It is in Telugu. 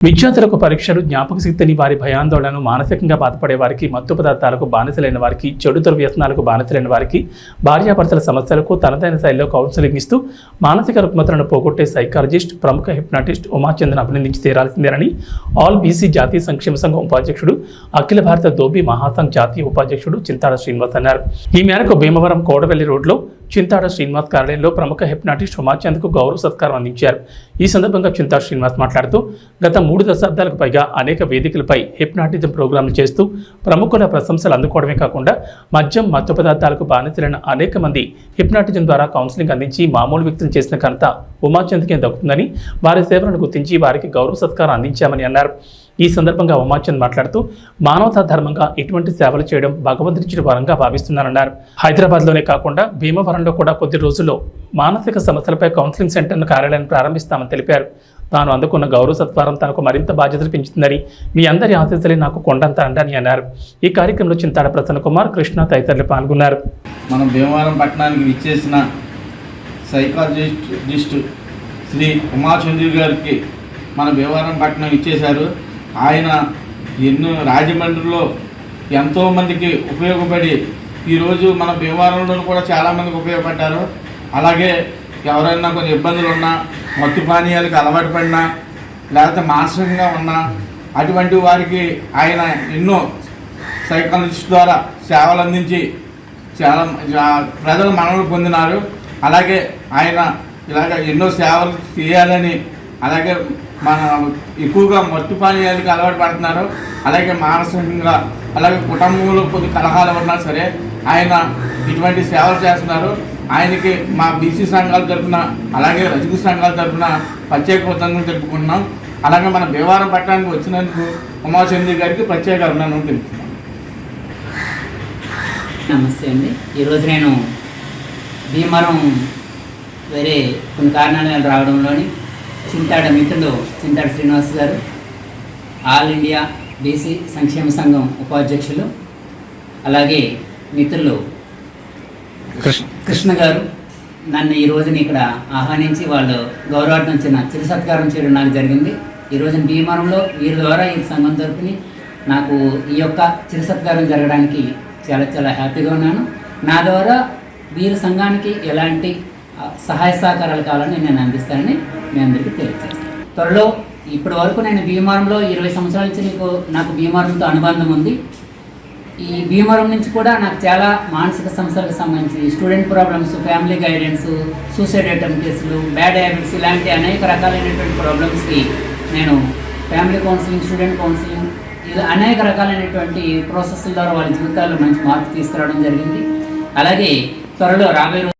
విద్యార్థులకు పరీక్షలు జ్ఞాపక శక్తిని వారి భయాందోళనను మానసికంగా బాధపడే వారికి మత్తు పదార్థాలకు బానిసలైన వారికి చెడు దుర్వ్యసనాలకు బానిసలైన వారికి భార్యాభర్తల సమస్యలకు తనదైన శైలిలో కౌన్సిలింగ్ ఇస్తూ మానసిక రుగ్మతలను పోగొట్టే సైకాలజిస్ట్ ప్రముఖ హిప్నాటిస్ట్ ఉమాచందను అభినందించి తీరాల్సిందేనని ఆల్ బీసీ జాతీయ సంక్షేమ సంఘం ఉపాధ్యక్షుడు అఖిల భారత దోబీ మహాసంఘ్ జాతీయ ఉపాధ్యక్షుడు చింతాడ శ్రీనివాస్ అన్నారు. ఈ మేరకు భీమవరం కోడవెల్లి రోడ్లో చింతాడ శ్రీనివాస్ కార్యాలయంలో ప్రముఖ హెప్నాటిస్ట్ ఉమాచంద్కు గౌరవ సత్కారం అందించారు. ఈ సందర్భంగా చింతాడ శ్రీనివాస్ మాట్లాడుతూ గత మూడు దశాబ్దాలకు పైగా అనేక వేదికలపై హెప్నాటిజం ప్రోగ్రాంలు చేస్తూ ప్రముఖుల ప్రశంసలు అందుకోవడమే కాకుండా మద్యం మత్తు పదార్థాలకు బానిసలైన అనేక మంది హిప్నాటిజం ద్వారా కౌన్సిలింగ్ అందించి మామూలు వ్యక్తులు చేసిన ఘనత ఉమాచంద్కే దక్కుతుందని వారి సేవలను గుర్తించి వారికి గౌరవ సత్కారం అందించామని అన్నారు. ఈ సందర్భంగా ఉమాచంద్ మాట్లాడుతూ మానవతా ధర్మంగా ఇటువంటి సేవలు చేయడం భగవంతుడిచ్చిన వరంగా భావిస్తున్నారన్నారు హైదరాబాద్లోనే కాకుండా భీమవరంలో కూడా కొద్ది రోజుల్లో మానసిక సమస్యలపై కౌన్సిలింగ్ సెంటర్ను కార్యాలయాన్ని ప్రారంభిస్తామని తెలిపారు. తాను అందుకున్న గౌరవ సత్వారం తనకు మరింత బాధ్యతలు పెంచుతుందని మీ అందరి ఆశీస్సులే నాకు కొండంత అండని అన్నారు. ఈ కార్యక్రమంలో చింతాడ ప్రసన్న కుమార్ కృష్ణ తదితరులు పాల్గొన్నారు. మనం భీమవరం పట్టణానికి విచ్చేసిన సైకాలజిస్ట్ శ్రీ ఉమాచంద్రి గారికి మన భీమవరం పట్టణం ఇచ్చేశారు ఆయన ఎన్నో రాజమండ్రిలో ఎంతోమందికి ఉపయోగపడి ఈరోజు మన భీమవరంలో కూడా చాలామందికి ఉపయోగపడ్డారు. అలాగే ఎవరైనా కొన్ని ఇబ్బందులు ఉన్నా మత్తు పానీయాలకు అలవాటు పడినా లేకపోతే మానసికంగా ఉన్నా అటువంటి వారికి ఆయన ఎన్నో సైకాలజిస్ట్ ద్వారా సేవలు అందించి చాలా ప్రజలు మనవులు పొందినారు. అలాగే ఆయన ఇలాగ ఎన్నో సేవలు చేయాలని అలాగే మన ఎక్కువగా మత్తు పానీయాలకు అలవాటు పడుతున్నారు. అలాగే మానసికంగా అలాగే కుటుంబంలో కొద్ది కలహాలు ఉన్నా సరే ఆయన ఇటువంటి సేవలు చేస్తున్నారు. ఆయనకి మా బీసీ సంఘాల తరఫున అలాగే రజకు సంఘాల తరఫున ప్రత్యేక కృతజ్ఞతలు తెలుపుకుంటున్నాం. అలాగే మన భీమవరం పట్టణానికి వచ్చినందుకు ఉమాచంద్రి గారికి ప్రత్యేక అభినందనలు తెలుపుతున్నాం. నమస్తే అండి. ఈరోజు నేను భీమవరం వేరే కొన్ని కారణాలు రావడంలోని చింతాడ మిత్రుడు చింతాడ శ్రీనివాస్ గారు ఆల్ ఇండియా బీసీ సంక్షేమ సంఘం ఉపాధ్యక్షులు అలాగే మిత్రులు కృష్ణ గారు. నన్ను ఈ రోజున ఇక్కడ ఆహ్వానించి వాళ్ళు గౌరవార్థం చిన్న చిరు సత్కారం చేయడం నాకు జరిగింది. ఈ రోజున భీమవరంలో వీరి ద్వారా ఈ సంఘం తరపుని నాకు ఈ యొక్క చిరు సత్కారం జరగడానికి చాలా చాలా హ్యాపీగా ఉన్నాను. నా ద్వారా వీరి సంఘానికి ఎలాంటి సహాయ సహకారాలు కావాలని నేను అందిస్తానని మీ అందరికీ తెలియజేస్తాను. త్వరలో ఇప్పటి వరకు నేను భీమవరంలో ఇరవై సంవత్సరాల నుంచి నీకు నాకు భీమవరంతో అనుబంధం ఉంది. ఈ భీమవరం నుంచి కూడా నాకు చాలా మానసిక సమస్యలకు సంబంధించి student problems family guidance suicide item కేసులు బ్యాడ్ హ్యాబిట్స్ ఇలాంటి అనేక రకాలైనటువంటి ప్రాబ్లమ్స్కి నేను ఫ్యామిలీ కౌన్సిలింగ్ స్టూడెంట్ కౌన్సిలింగ్ ఇలా అనేక రకాలైనటువంటి ప్రాసెస్ల ద్వారా వాళ్ళ జీవితాల్లో మంచి మార్పు తీసుకురావడం జరిగింది. అలాగే త్వరలో రాబోయే